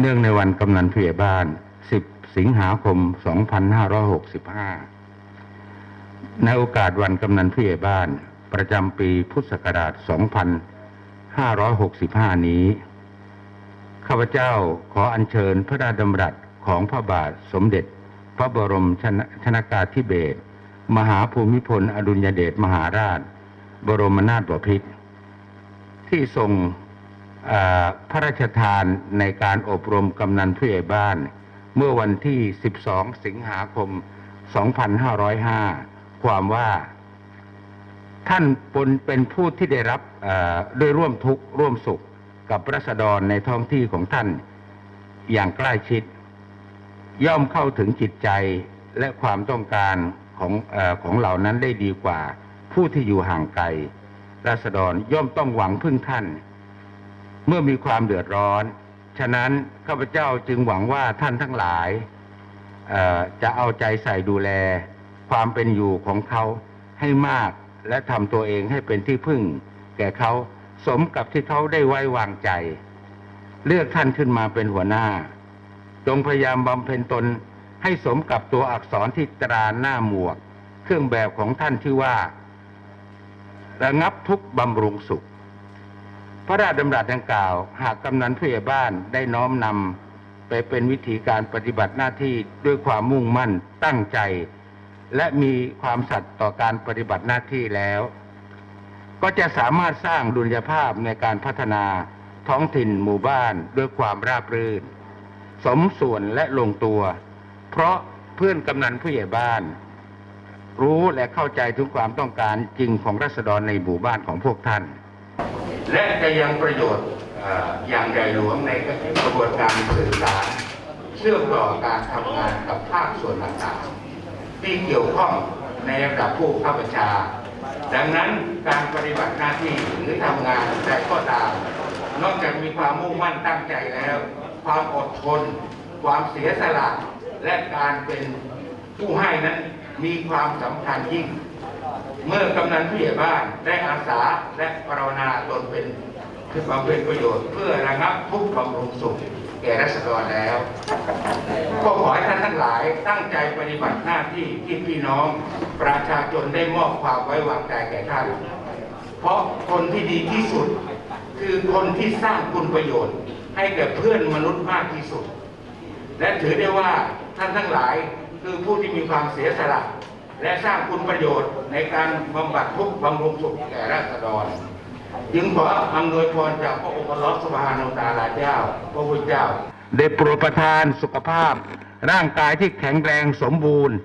เนื่องในวันกำนันผู้ใหญ่บ้าน 10 สิงหาคม 2565 ในโอกาสวันกำนันผู้ใหญ่บ้าน ประจำปีพุทธศักราช 2565 นี้ ข้าพเจ้าขออัญเชิญพระราชดำรัสของพระบาทสมเด็จ พระบรมชนชนากาธิเบศรมหาภูมิพล อดุลยเดชมหาราช บรมนาถบพิตรที่ทรง พระราชทานในการอบรมกำนันผู้ใหญ่บ้าน เมื่อวันที่ 12 สิงหาคม 2505 ความว่าท่านปนเป็นผู้ที่ได้รับด้วยร่วมทุกข์ร่วมสุขกับรัษฎรในท้องที่ของท่านอย่างใกล้ชิด ย่อมเข้าถึงจิตใจและความต้องการของออของเหล่านั้นได้ดีกว่า ผู้ที่อยู่ห่างไกลรัษฎรย่อมต้องหวังพึ่งท่าน เมื่อมีความเดือดร้อน ฉะนั้นข้าพเจ้าจึงหวังว่าท่านทั้งหลายจะเอาใจใส่ดูแล ความเป็นอยู่ของเขาให้มาก และทำตัวเองให้เป็นที่พึ่ง แก่เขาสมกับที่เขาได้ไว้วางใจ เลือกท่านขึ้นมาเป็นหัวหน้า จงพยายามบำเพ็ญตนให้สมกับตัวอักษรที่ตราหน้าหมวก เครื่องแบบของท่านที่ว่า ระงับทุกบำรุงสุข พระราชดำรัสดังกล่าว หากกำนันผู้ใหญ่บ้านได้น้อมนำไปเป็นวิธีการปฏิบัติหน้าที่ด้วยความมุ่งมั่นตั้งใจ และมีความสัตย์ต่อการปฏิบัติหน้าที่แล้ว ก็จะสามารถสร้างดุลยภาพในการพัฒนาท้องถิ่นหมู่บ้านด้วยความราบรื่น สมส่วนและลงตัว เพราะเพื่อนกำนันผู้ใหญ่บ้าน รู้และเข้าใจถึงความต้องการจริงของรัษฎรในหมู่บ้านของพวกท่าน และจะยังประโยชน์เอ่ออย่างใหญ่หลวงในกระบวนการสื่อสารเชื่อมต่อการทำงานกับภาคส่วนต่างๆ ที่เกี่ยวข้องในระดับผู้ข้าบัญชา ดังนั้นการปฏิบัติหน้าที่หรือทำงานใดก็ตาม นอกจากมีความมุ่งมั่นตั้งใจแล้ว ความอดทน ความเสียสละ และการเป็นผู้ให้นั้นมีความสำคัญยิ่ง เมื่อกำนันผู้ใหญ่บ้านได้อาสาและปรารนาตนเป็นคือบำเพ็ญประโยชน์เพื่อระงับทุกข์บำรุงสุขแก่รัษฎรแล้ว ก็ขอให้ท่านทั้งหลายตั้งใจปฏิบัติหน้าที่ที่พี่น้องประชาชนได้มอบความไว้วางใจแก่ท่าน เพราะคนที่ดีที่สุด คือคนที่สร้างคุณประโยชน์ ให้แก่เพื่อนมนุษย์มากที่สุด และถือได้ว่าท่านทั้งหลายคือผู้ที่มีความเสียสละ และสร้างคุณประโยชน์ในการบำบัดทุกข์บำรุงสุขแก่ราษฎร จึงขออำนวยพรจากพระองค์ลอสุบานาตาลาเจ้า พระพุทธเจ้า ได้โปรดประทานสุขภาพ ร่างกายที่แข็งแรงสมบูรณ์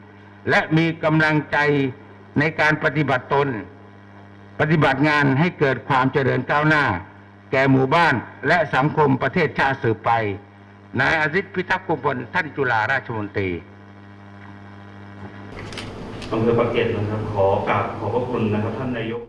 และมีกำลังใจในการปฏิบัติตน ปฏิบัติงานให้เกิดความเจริญก้าวหน้า แก่หมู่บ้านและสังคมประเทศชาติสืบไปนายอาซิตพิทักษ์กุมพลท่านจุฬาราชมนตรี อำเภอปากเกร็ดนะครับขอกราบขอบพระคุณนะครับท่านนายก